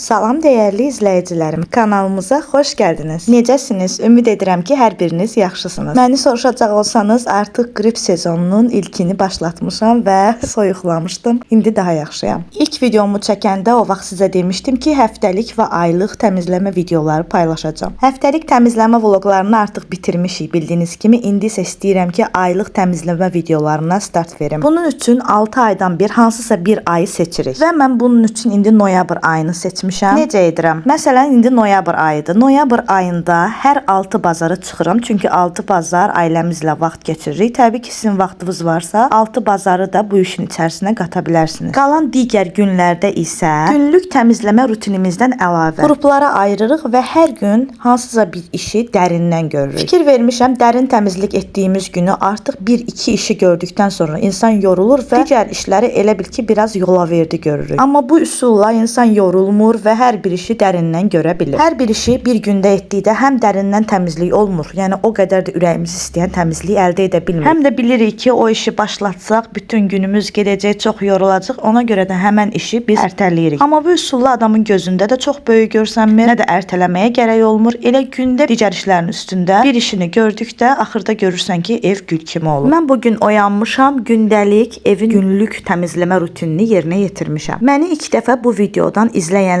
Salam dəyərli izləyicilərim, kanalımıza xoş gəldiniz. Necəsiniz? Ümid edirəm ki, hər biriniz yaxşısınız. Məni soruşacaq olsanız, artıq qrip sezonunun ilkini başlatmışam və soyuqlamışdım. İndi daha yaxşıyam. İlk videomu çəkəndə o vaxt sizə demişdim ki, həftəlik və aylıq təmizləmə videoları paylaşacağam. Həftəlik təmizləmə vloqlarını artıq bitirmişik bildiyiniz kimi. İndi isə istəyirəm ki, aylıq təmizləmə videolarına start verim. Bunun üçün 6 aydan bir hansısa bir ayı seçirik və mən bunun üçün indi noyabr ayını seçmişəm. Necə edirəm? Məsələn, indi noyabr ayıdır. Noyabr ayında hər 6 bazara çıxıram, çünki 6 bazar ailəmizlə vaxt keçiririk. Təbii ki, sizin vaxtınız varsa, 6 bazarı da bu işin içərisinə qata bilərsiniz. Qalan digər günlərdə isə günlük təmizləmə rutinimizdən əlavə qruplara ayırırıq və hər gün hansısa bir işi dərindən görürük. Fikir vermişəm, dərin təmizlik etdiyimiz günü artıq 1-2 işi gördükdən sonra insan yorulur və digər işləri elə bil ki, biraz yola verdi görürük. Amma bu üsulla insan yorulmur və hər bir işi dərindən görə bilir. Hər bir işi bir gündə etdikdə həm dərindən təmizlik olmur. Yəni o qədər də ürəyimiz istəyən təmizliyi əldə edə bilmirik. Həm də bilirik ki, o işi başlatsaq bütün günümüz gedəcək, çox yorulacaq. Ona görə də həmən işi biz ertələyirik. Amma bu üsulla adamın gözündə də çox böyük görsənmir, nə də ertələməyə gərək olmur. Elə gündə digər işlərin üstündə bir işini gördükdə axırda görürsən ki, ev gül kimi olur. Mən bu gün oyanmışam, gündəlik evin günlük təmizləmə rutinini yerinə yetirmişəm. Məni ilk dəfə bu videodan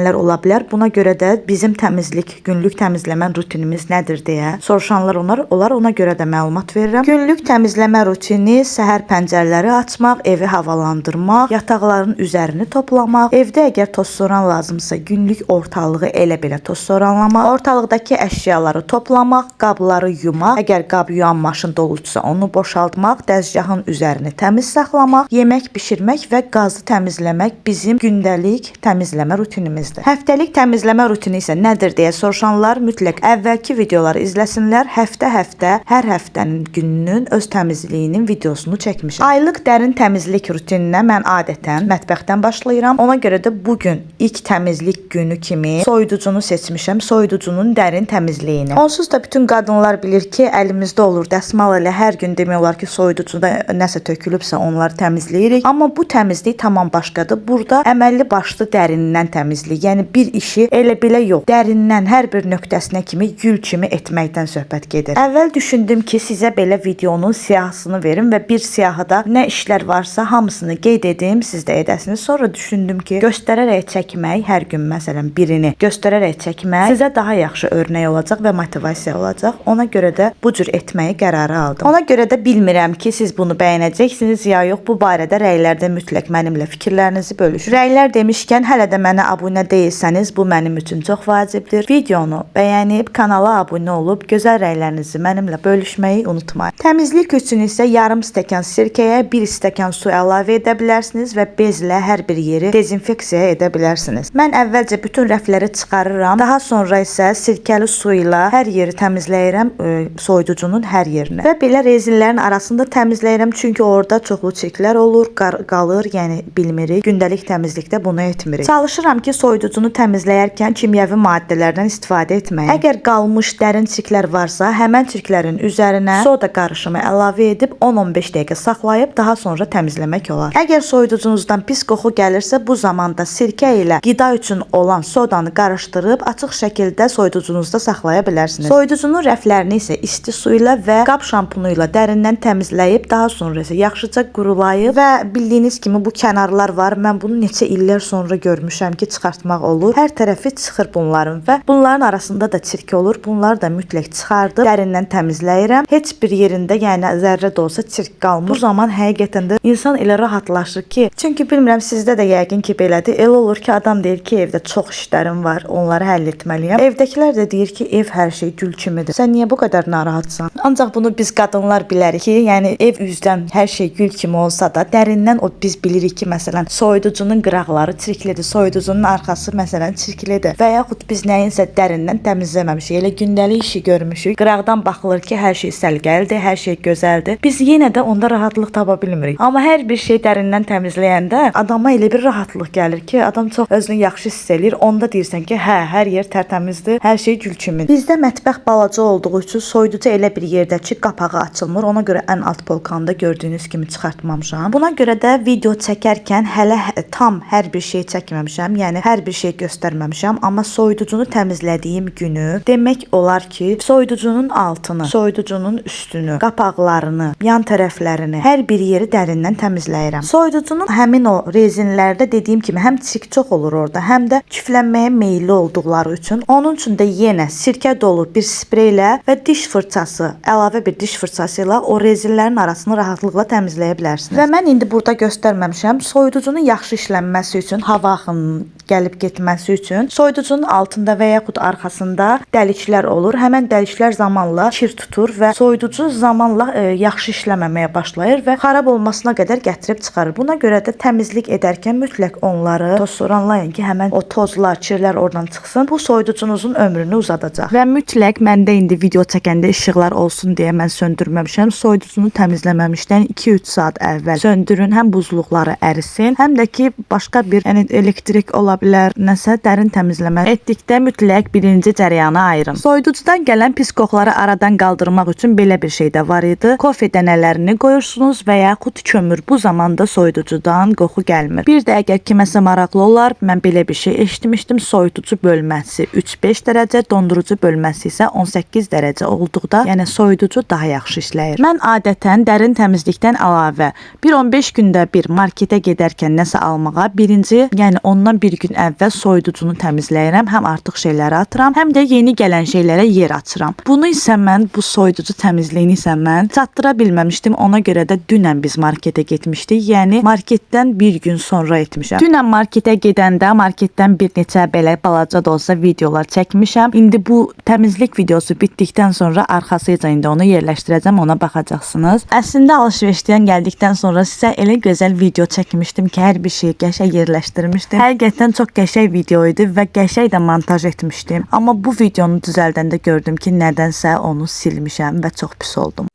izləyənlər ola bilər. Buna görə də bizim təmizlik, günlük təmizləmə rutinimiz nədir deyə soruşanlar onlar, onlar ona görə də məlumat verirəm. Günlük təmizləmə rutini səhər pəncərələri açmaq, evi havalandırmaq, yataqların üzərini toplamaq, evdə əgər toz soran lazımsa günlük ortalığı elə belə toz soranlamaq, ortalıqdakı əşyaları toplamaq, qabları yumaq, əgər qab yuyan maşın doludusa onu boşaltmaq, dəzgahın üzərini təmiz saxlamaq, yemək bişirmək və qazı təmizləmək bizim gündəlik təmizləmə rutinimizdir. Həftəlik təmizləmə rutini isə nədir deyə soruşanlar mütləq əvvəlki videoları izləsinlər. Həftə-həftə hər həftənin gününün öz təmizliyinin videosunu çəkmişəm. Aylıq dərin təmizlik rutininə mən adətən mətbəxdən başlayıram. Ona görə də bu gün ilk təmizlik günü kimi soyuducunu seçmişəm. Soyuducunun dərin təmizliyini. Onsuz da bütün qadınlar bilir ki, əlimizdə olur dəsmal ilə hər gün demək olar ki, soyuducuda nəsə tökülübsə onları təmizləyirik. Amma bu təmizlik tamam başqadır. Burada əməlli başlı dərindən təmizlik. Yəni bir işi elə belə yox, dərindən hər bir nöqtəsinə kimi gül kimi etməkdən söhbət gedir. Əvvəl düşündüm ki, sizə belə videonun siyahısını verim və bir siyahıda nə işlər varsa hamısını qeyd edim, siz də edəsiniz. Sonra düşündüm ki, göstərərək çəkmək hər gün məsələn birini göstərərək çəkmək sizə daha yaxşı örnək olacaq və motivasiya olacaq. Ona görə də bu cür etməyi qərarı aldım. Ona görə də bilmirəm ki, siz bunu bəyənəcəksiniz ya yox. Bu barədə rəylərdə mütləq mənimlə fikirlərinizi bölüşün. Rəylər demişkən hələ də mənə abunə deyilsəniz, bu mənim üçün çox vacibdir. Videonu bəyənib kanala abunə olub gözəl rəylərinizi mənimlə bölüşməyi unutmayın. Təmizlik üçün isə yarım stəkan sirkəyə 1 stəkan su əlavə edə bilərsiniz və bezlə hər bir yeri dezinfeksiya edə bilərsiniz. Mən əvvəlcə bütün rəfləri çıxarıram. Daha sonra isə sirkəli su ilə hər yeri təmizləyirəm, ə, soyuducunun hər yerini. Və belə rezinlərin arasında təmizləyirəm, çünki orada çoxlu çirklər olur, qar- qalır, yəni bilmirik. Gündəlik təmizlikdə bunu etmirik. Çalışıram ki, soyuducunu təmizləyərkən kimyəvi maddələrdən istifadə etməyim. Əgər qalmış dərin çirklər varsa, həmən çirklərin üzərinə soda qarışımı əlavə edib 10-15 dəqiqə saxlayıb daha sonra təmizləmək olar. Əgər soyuducunuzdan pis qoxu gəlirsə, bu zamanda sirkə ilə qida üçün olan sodanı qarışdırıb açıq şəkildə soyuducunuzda saxlaya bilərsiniz. Soyuducunun rəflərini isə isti su ilə və qab şampunu ilə dərindən təmizləyib, daha sonra isə yaxşıca qurulayıb və bildiyiniz kimi bu kənarlar var. Mən bunu neçə illər sonra görmüşəm ki, çıxartmaq olur. Hər tərəfi çıxır bunların və bunların arasında da çirk olur. Bunları da mütləq çıxardıb dərindən təmizləyirəm. Heç bir yerində, yəni zərrə də olsa çirk qalmır. Bu zaman həqiqətən də insan elə rahatlaşır ki, çünki bilmirəm sizdə də yəqin ki, belədir. Elə olur ki, adam deyir ki, evdə çox işlərim var, onları həll etməliyəm. Evdəkilər də deyir ki, ev hər şey gül kimidir. Sən niyə bu qədər narahatsan? Ancaq bunu biz qadınlar bilərik ki, yəni ev üzdən hər şey gül kimi olsa da, dərindən o biz bilirik ki, məsələn, soyuducunun qıraqları çirklidir, soyuducunun arxası məsələn çirklidir və yaxud biz nəyinsə dərindən təmizləməmişik. Elə gündəlik işi görmüşük. Qıraqdan baxılır ki, hər şey səliqəlidir, hər şey gözəldir. Biz yenə də onda rahatlıq tapa bilmirik. Amma hər bir şey dərindən təmizləyəndə adama elə bir rahatlıq gəlir ki, adam çox özünü yaxşı hiss eləyir. Onda deyirsən ki, hə, hər yer tərtəmizdir, hər şey gül kimidir. Bizdə mətbəx balaca olduğu üçün soyuducu elə bir yerdə ki, qapağı açılmır. Ona görə ən alt polkanda gördüyünüz kimi çıxartmamışam. Buna görə də video çəkərkən hələ hə- tam hər bir şey çəkməmişəm. Yəni hər hər bir şey göstərməmişəm, amma soyuducunu təmizlədiyim günü demək olar ki, soyuducunun altını, soyuducunun üstünü, qapaqlarını, yan tərəflərini, hər bir yeri dərindən təmizləyirəm. Soyuducunun həmin o rezinlərdə dediyim kimi həm çik çox olur orada, həm də küflənməyə meylli olduqları üçün onun üçün də yenə sirkə dolu bir spreylə və diş fırçası, əlavə bir diş fırçası ilə o rezinlərin arasını rahatlıqla təmizləyə bilərsiniz. Və mən indi burada göstərməmişəm. Soyuducunun yaxşı işlənməsi üçün, hava axınının gəlib getməsi üçün soyuducunun altında və yaxud arxasında dəliklər olur. Həmin dəliklər zamanla kir tutur və soyuducu zamanla e, yaxşı işləməməyə başlayır və xarab olmasına qədər gətirib çıxarır. Buna görə də təmizlik edərkən mütləq onları tozsoranlayın ki, həmin o tozlar, kirlər oradan çıxsın. Bu soyuducunuzun ömrünü uzadacaq. Və mütləq məndə indi video çəkəndə işıqlar olsun deyə mən söndürməmişəm. Soyuducunu təmizləməmişdən 2-3 saat əvvəl söndürün. Həm buzluqları ərisin, həm də ki, başqa bir yəni elektrik ola bilər, nəsə dərin təmizləmə etdikdə mütləq birinci cərəyanı ayırın. Soyuducudan gələn pis qoxuları aradan qaldırmaq üçün belə bir şey də var idi. Kofe dənələrini qoyursunuz və yaxud kömür. Bu zamanda soyuducudan qoxu gəlmir. Bir də əgər kiməsə maraqlı olar, mən belə bir şey eşitmişdim. Soyuducu bölməsi 3-5 dərəcə, dondurucu bölməsi isə 18 dərəcə olduqda, yəni soyuducu daha yaxşı işləyir. Mən adətən dərin təmizlikdən əlavə 1-15 gündə bir marketə gedərkən nəsə almağa birinci, yəni ondan bir gün əvvəl soyuducunu təmizləyirəm. Həm artıq şeyləri atıram, həm də yeni gələn şeylərə yer açıram. Bunu isə mən bu soyuducu təmizliyini isə mən çatdıra bilməmişdim. Ona görə də dünən biz marketə getmişdik. Yəni marketdən bir gün sonra etmişəm. Dünən marketə gedəndə marketdən bir neçə belə balaca da olsa videolar çəkmişəm. İndi bu təmizlik videosu bitdikdən sonra arxasıca indi onu yerləşdirəcəm, ona baxacaqsınız. Əslində alış-verişdən gəldikdən sonra sizə elə gözəl video çəkmişdim ki, hər bir şeyi qəşəng yerləşdirmişdim. Həqiqətən çox qəşəng video idi və qəşəng montaj etmişdim. Amma bu videonu düzəldəndə gördüm ki, nədənsə onu silmişəm və çox pis oldum.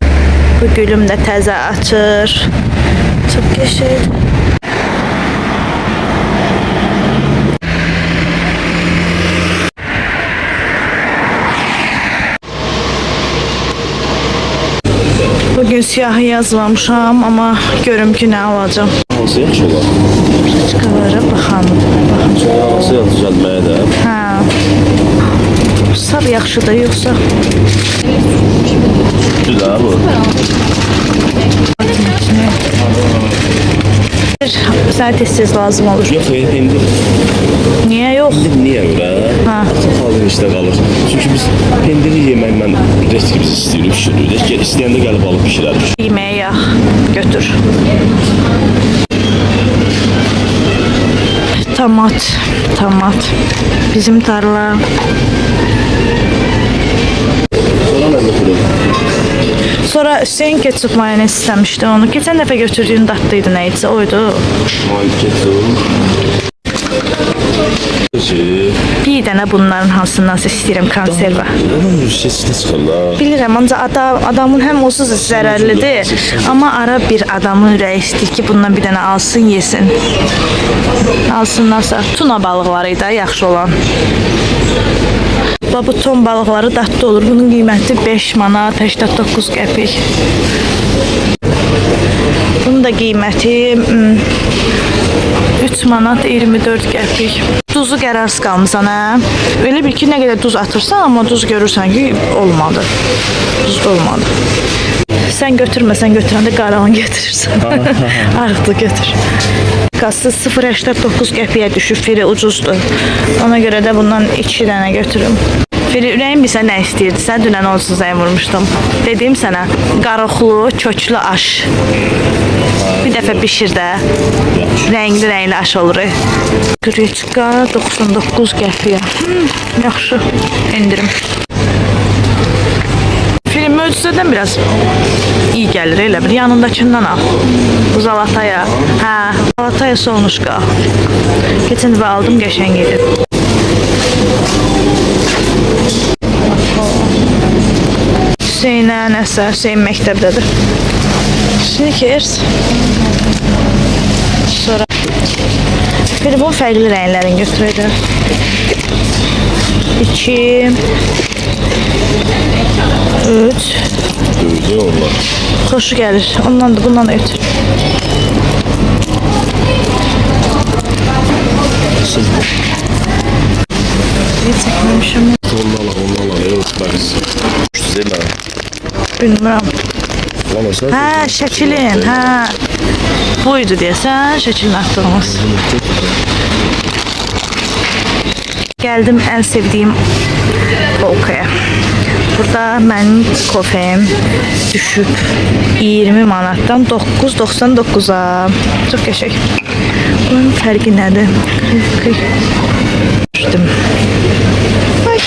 Bu gülüm də təzə açır. Çox qəşəng. Bugün siyahı yazmamışam, amma görüm ki, nə alacağam. Hansıya çıxırlar? Çıxırlar, baxan. Sonra hansı yalnız gəlməyə də? Hə. Sab yaxşıdır, yoxsa? Düzdür də bu. Zaten siz lazım olur. Yok Yox, indi. Niyə yox? İndi niyə görə? Hə. Artıq halın işdə qalır. Çünki biz pendiri yeməyi mən retseptsiz istəyirik, pişiririk. İstəyəndə gəlib alıb bişirərik. Yeməyə yax. Tamat. Tamat. Bizim tarla. Sonra Hüseyin ketçup mayonez istemişti onu. Keçen dəfə götürdüyün dadlıydı neyse oydu. Ay ketçup. Dənə bunların hansından istəyirəm konserva. onun rüsiyəsinə çıxırlar. Bilirəm, ancaq adam, adamın həm onsuz da zərərlidir, amma ara bir adamın ürəyi istəyir ki, bundan bir dənə alsın, yesin. Alsınlarsa tuna balıqları da yaxşı olan. Bax, bu ton balıqları dadlı olur. Bunun qiyməti 5 manat 89 qəpik. Bunun da qiyməti mm, 3 manat 24 qəpik. Duzu qərarsız qalmısan, hə? Elə bil ki, nə qədər duz atırsan, amma duz görürsən ki, olmadı. Duz olmadı. Sən götürməsən götürəndə qaranı götürürsən. Artıq götür. Kası 0.89 qəpiyə düşüb, firi ucuzdur. Ona görə də bundan 2 dənə götürüm. Firi ürəyim bilsə nə istəyirdi? Sən dünən onsuz zəng vurmuşdum. Dedim sənə, qaroxlu, köklü aş. Bir dəfə bişir də. Rəngli rəngli aş olur. Qreçka 99 qəpiyə. Hmm, yaxşı. Endirim. Film möcüzədən biraz iyi gəlir elə bil. Yanındakindən al. Bu Zalataya. Hə, Zalataya solnuşqa. Keçən dəfə aldım, qəşəng idi. Hüseynə nəsə, Hüseyn məktəbdədir. Snickers. Sonra bir bu fərqli rənglərini götürəcəm. 2 3 Dövdü onlar. Xoşu gəlir. Ondan da bundan da ötür. Niyə çəkməmişəm? Ondan al, Bilmem. Bulamazsan. Ha Şeçil'in. Ha. Buydu desen Şeçil'in aklımız. Geldim en sevdiğim Volka'ya. Burada mənim kofem düşüb 20 manatdan 9.99-a. Çox qəşəng. Bunun fərqi nədir? Düşdüm. Ay.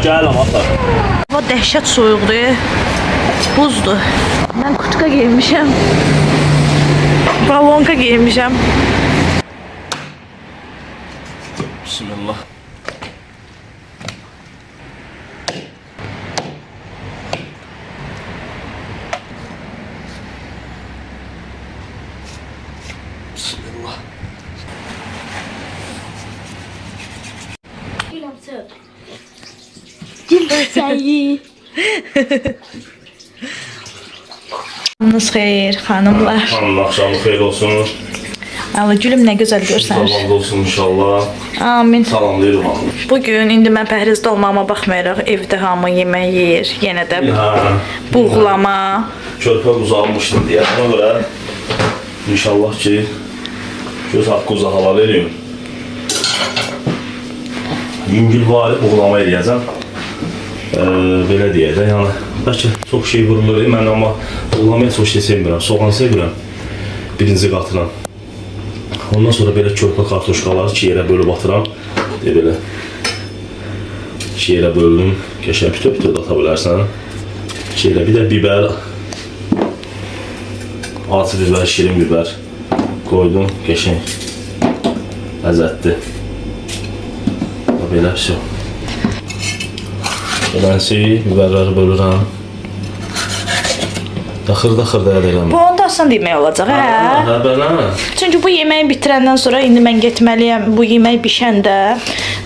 Cahiləm ata. Hava dəhşət soyuqdur. E. Buzdur. Mən kutka geyinmişəm. Balonka geyinmişəm. Bismillah. Səni. Hamınız xeyir, xanımlar. Hanım akşamı xeyir olsun. Allah gülüm nə gözəl görsənir. Sabahlı olsun inşallah. Amin. Salamlayırım hanım. Bu gün indi mən pəhrizdə olmağıma baxmayaraq evdə hamı yemək yeyir. Yenə də Ha, buğlama. körpə uzanmışdım diye. Ona göre inşallah ki göz hakkı uzahalar veriyorum. Yüngül var uğlama eləyəcəm. Ee, belə deyə də, yəni bəlkə çox şey vurulur, mən amma uğlamayı çox şey sevmirəm. Soğan sevirəm. Birinci qatıram. Ondan sonra belə körpə kartoşkaları iki yerə bölüb atıram. Deyə belə. İki yerə böldüm. Qəşəng bütöv-bütöv də ata bilərsən. Yerə bir də bibər, acı bibər, şirin bibər koydum. Qəşəng. Ləzzətli. Və Belə şey. Beləsi bibərləri bölürəm. Daxır-daxır da edirəm. Bu onda asan yemək olacaq, hə? Hə, belə. Çünki bu yeməyi bitirəndən sonra indi mən getməliyəm. Bu yemək bişəndə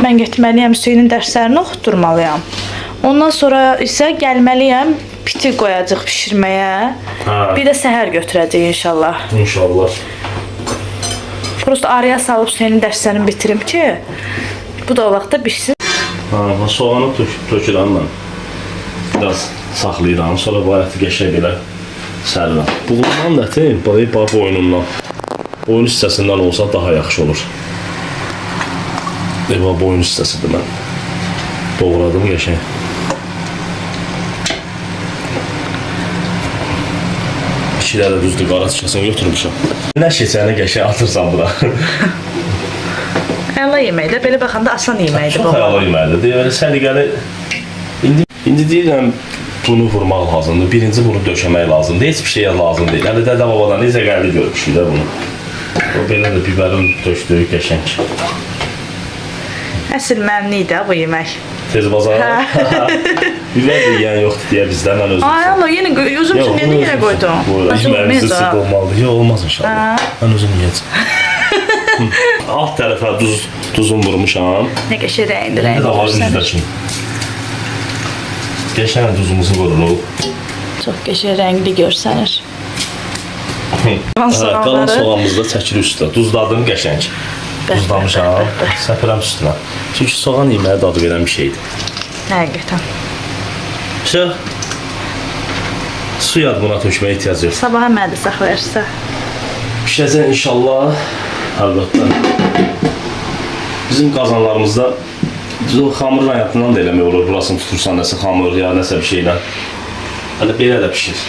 mən getməliyəm Hüseynin dərslərini oxutdurmalıyam. Ondan sonra isə gəlməliyəm piti qoyacaq bişirməyə. Hə. Bir də səhər götürəcək inşallah. İnşallah. Prosta araya salıb Hüseynin dərslərini bitirim ki, bu da o vaxtda bişsin. Ha, soğanı tök, tökürəm mən. Biraz saxlayıram, sonra bu əti qəşəng belə sərirəm. Buğulamanın əti balı bax boynundan. Boyun hissəsindən olsa daha yaxşı olur. E, bax boyun hissəsidir mən. Doğradım qəşəng. İkidə də düzdür, qara tikəsini götürmüşəm. Nə keçəni qəşəng atırsan bura. xəyala yeməkdir. Belə baxanda asan yeməkdir bu. Çox xəyala yeməkdir. Deyə elə səliqəli indi indi deyirəm bunu vurmaq lazımdır. Birinci bunu döşəmək lazımdır. Heç bir şeyə lazım deyil. Hələ dədə babadan necə gəldi görmüşük də bunu. O belə də biberin döşdüyü qəşəng. Əsl mənlik də bu yemək. Tez bazara. Biber de yiyen yoktu diye bizden ben özüm. Ay Allah yine özüm için yine koydum. Bu yemeğimizi sık olmalı diye olmaz inşallah. Ben özüm yiyeceğim. Alt tarafa duz, tuzum vurmuşam. Ne geçir rengi rengi olursun. Geçen tuzumuzu vururuq. Çok geçir rengi görsenir. qalan soğanları. Qalan soğanımızı da çəkir üstünə. Duzladım qəşəng. Duzlamışam. Səpirəm üstünə. Çünki soğan yeməyə dadı verən bir şeydir. Həqiqətən. Şey, su yardımına tökməyə ehtiyac yox. Sabaha mədə saxlayırsa. Pişəcək inşallah. Əlbəttə. Bizim qazanlarımızda biz o xamır həyatından da eləmək olur. Burasını tutursan nəsə xamır ya nəsə bir şeylə. Hələ belə də pişir.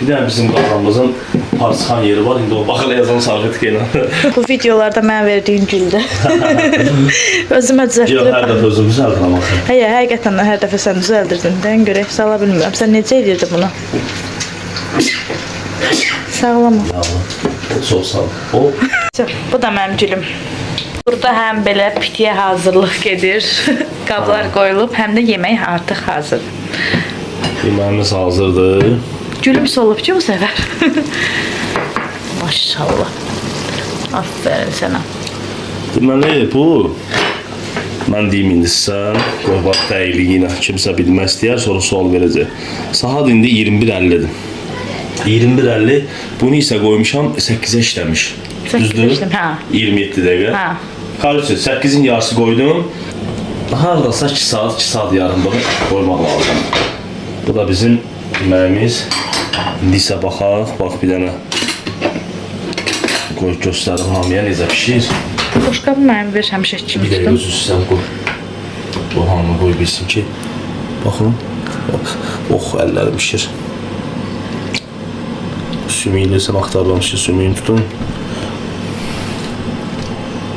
Bir də bizim qazanımızın parçaxan yeri var. İndi o baxılayacam sarfetka ilə. Bu videolarda mən verdiyim güldür. Özümə Yox, hər dəfə özümü düzəldirəm axı. Həyə, həqiqətən hər dəfə sən düzəldirdin. Dən görə sala bilmirəm. Sən necə edirdin bunu? Sağlama. Yavrum, Çox ol. O, Bu da mənim gülüm. Burada həm belə pitiyə hazırlıq gedir. Qablar qoyulub, həm də yemək artıq hazır. yeməyimiz hazırdır. Gülüm solub ki bu səfər. Maşallah. Aferin sənə. Deməli, bu mən deyim indi sizə, qoy bax dəqiqliyinə kimsə bilmək istəyər, sonra sual verəcək. Saat indi 21:50-dir. 21.50. Bunu isə qoymuşam 8-ə işləmiş. 8-ə Düzdür? hə. 27 dəqiqə. Hə. Qarısı 8-in yarısı qoydum. Hardasa 2 saat, 2 saat yarım bunu qoymaq lazım. Bu da bizim yeməyimiz. İndi isə baxaq, bax bir dənə qoy göstərim hamıya necə pişir. Boşqabı mənim ver həmişə kimi Bir də tutum. özü sən qoy. Bu hamı qoy bilsin ki. Baxın. Bax, ox əllərim pişir sümüğüyle sabahtarlamışız. Sümüğünü tutun.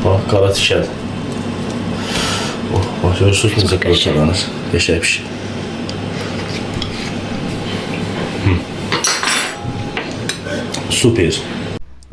Bak kara tişel. Oh, bak söz tutmayacak kara tişeliniz. Geçer bir şey. Süper.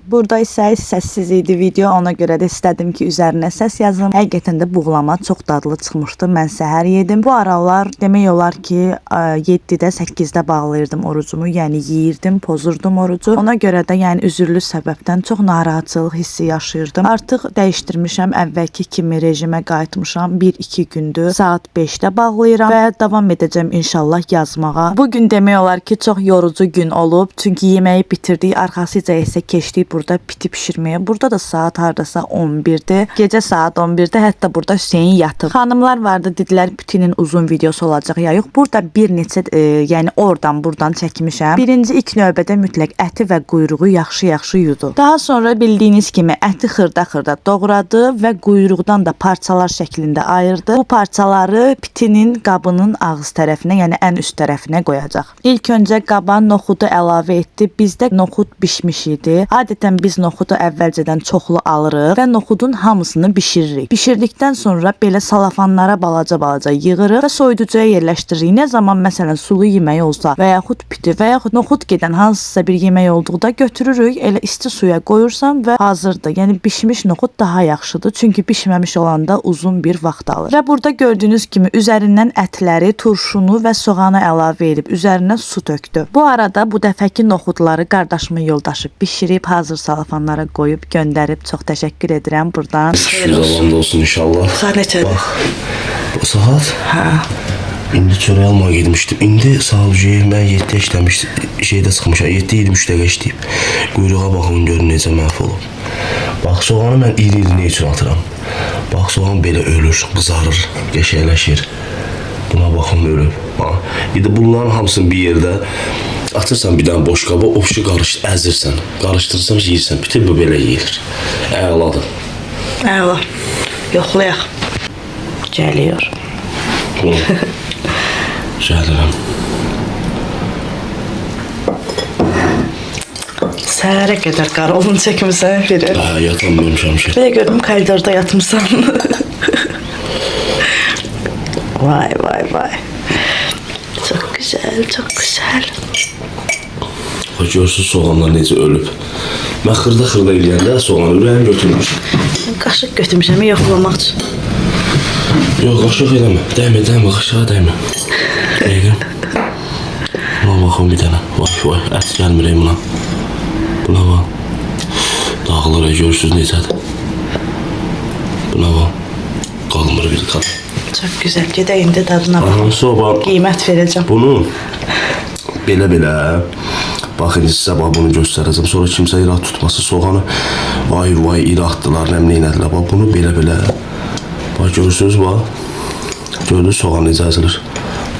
Burada isə səssiz idi video, ona görə də istədim ki, üzərinə səs yazım. Həqiqətən də buğlama çox dadlı çıxmışdı. Mən səhər yedim. Bu aralar demək olar ki, 7-də, 8-də bağlayırdım orucumu, yəni yeyirdim, pozurdum orucu. Ona görə də yəni üzürlü səbəbdən çox narahatçılıq hissi yaşayırdım. Artıq dəyişdirmişəm, əvvəlki kimi rejimə qayıtmışam. 1-2 gündür saat 5-də bağlayıram və davam edəcəm inşallah yazmağa. Bu gün demək olar ki, çox yorucu gün olub, çünki yeməyi bitirdik, arxasıca isə keçdik burada piti bişirməyə. Burada da saat hardasa 11-dir. Gecə saat 11-də hətta burada Hüseyn yatıb. Xanımlar vardı, dedilər pitinin uzun videosu olacaq ya yox. Burada bir neçə e, yəni oradan buradan çəkmişəm. Birinci ilk növbədə mütləq əti və quyruğu yaxşı-yaxşı yudu. Daha sonra bildiyiniz kimi əti xırda-xırda doğradı və quyruqdan da parçalar şəklində ayırdı. Bu parçaları pitinin qabının ağız tərəfinə, yəni ən üst tərəfinə qoyacaq. İlk öncə qaba noxudu əlavə etdi. Bizdə noxud bişmiş idi. Adətən biz noxudu əvvəlcədən çoxlu alırıq və noxudun hamısını bişiririk. Bişirdikdən sonra belə salafanlara balaca-balaca yığırıq və soyuducuya yerləşdiririk. Nə zaman məsələn sulu yemək olsa və yaxud piti və yaxud noxud gedən hansısa bir yemək olduqda götürürük, elə isti suya qoyursan və hazırdır. Yəni bişmiş noxud daha yaxşıdır, çünki bişməmiş olanda uzun bir vaxt alır. Və burada gördüyünüz kimi üzərindən ətləri, turşunu və soğanı əlavə edib üzərinə su tökdü. Bu arada bu dəfəki noxudları qardaşımın yoldaşı bişirib hazır salafanlara qoyub göndərib. Çox təşəkkür edirəm burdan. Şükür Allah'ın olsun inşallah. Saat neçədir? Bak, bu saat Hə. İndi çörək almağa getmişdim. İndi Ceyhun, mən 7-də işləmişdim. Şeydə çıxmışam, 7-23 dəqiqə işləyib. Quyruğa baxın görün necə məhv olub. Bax, soğanı mən iri-iri nə üçün atıram? Bax, soğan belə ölür, qızarır, qəşəngləşir. Buna baxın ölüb. Ha. Də bunların hamısını bir yerdə atırsan bir dənə boş qaba, o pişi qarış, əzirsən. Qarışdırırsan, yeyirsən. Bütün bu belə yeyilir. Əladır. Əla. Yoxlayaq. Gəlir. Bu. Gəlirəm. Səhərə qədər qarolun çəkmisən biri. Hə, yatammamışam ki. Bir də gördüm koridorda yatmısan. vay vay vay. Çok güzel, çok güzel. Bax görürsüz soğanlar necə ölüb. Mən xırda-xırda eləyəndə soğan ürəyim götürmüş. Qaşıq götürmüşəm yoxlamaq üçün. Yox, qaşıq eləmə. Dəymə, dəymə, qaşığa dəymə. Dəqiqəm. Buna baxın bir dənə. Vay vay, ət gəlmir buna. Buna bax. Dağılır, görürsüz necədir. Buna bax. Qalmır bir qat. Çok güzel. Gedəyim də dadına bax. Aha, soba. Qiymət verəcəm. Bunu belə-belə Sizə bax bunu göstərəcəm. Sonra kimsə irad tutması soğanı vay vay iraddılar, nə elədilər. Bax bunu belə-belə bax görürsüz bax. Gördünüz soğan necə əzilir.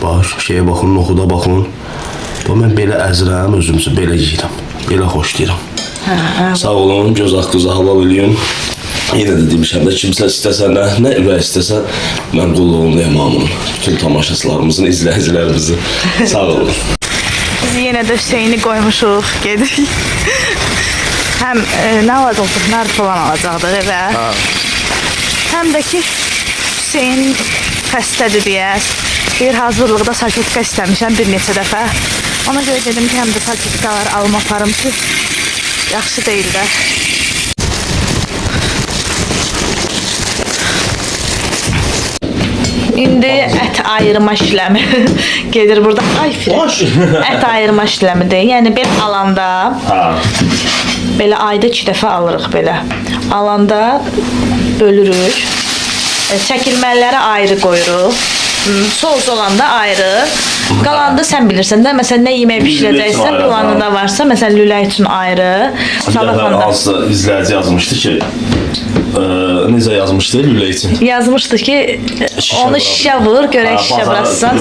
Bax şeyə baxın, noxuda baxın. Bax mən belə əzirəm, özümüzü belə yeyirəm. Belə xoşlayıram. Sağ olun, göz haqqınızı halal eləyin. Yenə də demişəm də kimsə istəsə nə, nə ürək istəsə mən qulluğundayım hamının. Bütün tamaşaçılarımızın, izləyicilərimizin. Sağ olun. Biz yenə də Hüseyni qoymuşuq, gedirik. Həm e, nə alacaqdıq, nar falan alacaqdıq evə. Həm də ki Hüseyn xəstədir deyə bir hazırlıqda salfetka istəmişəm bir neçə dəfə. Ona görə dedim ki, həm də salfetkalar alım aparım ki, yaxşı deyil də. İndi ət ayırma işləmi gedir burada. Ay. Hoş. Ət ayırma işləmidir. Yəni belə alanda Ha. belə ayda 2 dəfə alırıq belə. Alanda bölürük. E, Çəkilmələri ayrı qoyuruq. Soğuz olanda ayrı. Qalanında sən bilirsən də, məsələn nə yemək bişirəcəksən, planında varsa, məsələn lülə üçün ayrı, dəfə salafanda. hansısa izləyici yazmışdı ki, e, necə yazmışdı lülə üçün? Yazmışdı ki, Şişə onu şişə vur, görək şişə bazar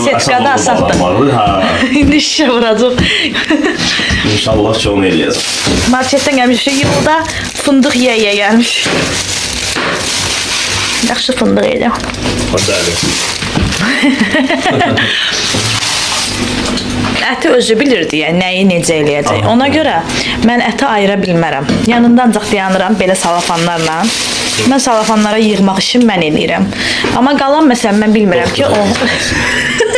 vardı, Hə, İndi şişə vuracaq. inşallah ki onu eləyəcəm. Marketdən gəlmiş şey yolda fındıq yeyə gəlmiş. Yaxşı fındıq yedim. Bəli. Əti özü bilirdi, yəni nəyi necə eləyəcək. Ona görə mən əti ayıra bilmərəm. Yanında ancaq dayanıram belə salafanlarla. Mən salafanlara yığmaq işini mən eləyirəm. Amma qalan məsələn mən bilmirəm ki, o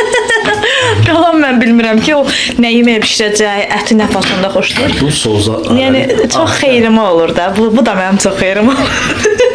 qalan mən bilmirəm ki, o nə yemək bişirəcək, əti nə fasonda xoşlayır. Bu soza... Yəni çox xeyrimə olur da. Bu, bu da mənim çox xeyrim olur.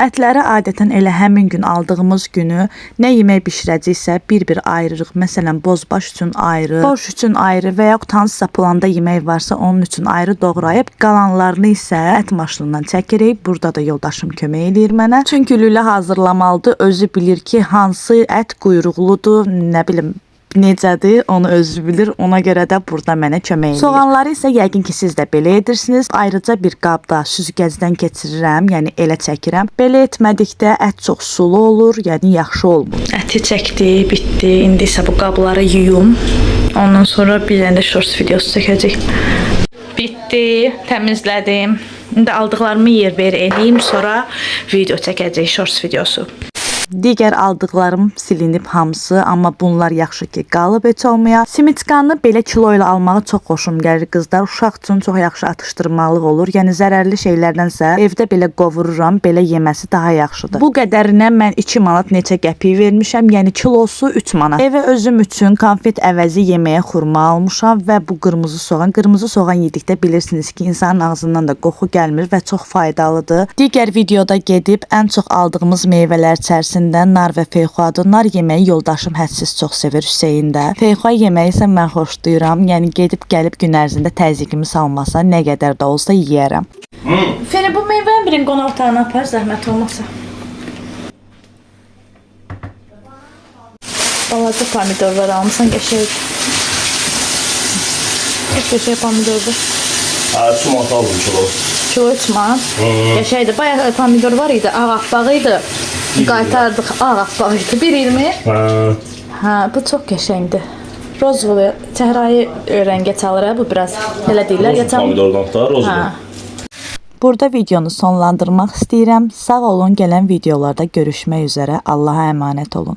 Ətləri adətən elə həmin gün aldığımız günü nə yemək bişirəcəksə bir-bir ayırırıq. Məsələn, bozbaş üçün ayrı, borş üçün ayrı və ya hansısa planda yemək varsa onun üçün ayrı doğrayıb, qalanlarını isə ət maşınından çəkirik. Burada da yoldaşım kömək eləyir mənə. Çünki lülə hazırlamalıdır. Özü bilir ki, hansı ət quyruqludur, nə bilim necədir, onu özü bilir. Ona görə də burada mənə kömək edir. Soğanları isə yəqin ki, siz də belə edirsiniz. Ayrıca bir qabda süzgəcdən keçirirəm, yəni elə çəkirəm. Belə etmədikdə ət çox sulu olur, yəni yaxşı olmur. Əti çəkdi, bitdi. İndi isə bu qabları yuyum. Ondan sonra bir dənə də shorts videosu çəkəcək. Bitdi, təmizlədim. İndi aldıqlarımı yer-ber eləyim, sonra video çəkəcək shorts videosu. Digər aldıqlarım silinib hamısı, amma bunlar yaxşı ki, qalıb heç olmaya. Simiçkanı belə kilo ilə almağı çox xoşum gəlir qızlar. Uşaq üçün çox yaxşı atışdırmalıq olur. Yəni zərərli şeylərdənsə evdə belə qovururam, belə yeməsi daha yaxşıdır. Bu qədərinə mən 2 manat neçə qəpik vermişəm, yəni kilosu 3 manat. Evə özüm üçün konfet əvəzi yeməyə xurma almışam və bu qırmızı soğan, qırmızı soğan yedikdə bilirsiniz ki, insanın ağzından da qoxu gəlmir və çox faydalıdır. Digər videoda gedib ən çox aldığımız meyvələr içərisində nar və feyxuadır. Nar yeməyi yoldaşım hədsiz çox sevir Hüseyn də. Feyxua yeməyi isə mən xoşlayıram. Yəni gedib gəlib gün ərzində təzyiqimi salmasa, nə qədər də olsa yeyərəm. Fəni bu meyvəni birin qonaq otağına apar, zəhmət olmasa. Balaca pomidorlar almısan qəşəng. Qəşəng pomidordur. Hə, 3 manat aldım kilo. Kilo 3 manat. Qəşəngdir. Bayaq pomidor var idi, ağappaq idi. Qaytardıq, ağappaq idi. 1.20. Hə, Hə, bu çox qəşəngdir. Rozvolu çəhrayı rəngə çalır bu biraz elə deyirlər, ya çam. pomidordan. Burada videonu sonlandırmaq istəyirəm. Sağ olun, gələn videolarda görüşmək üzrə. Allaha əmanət olun.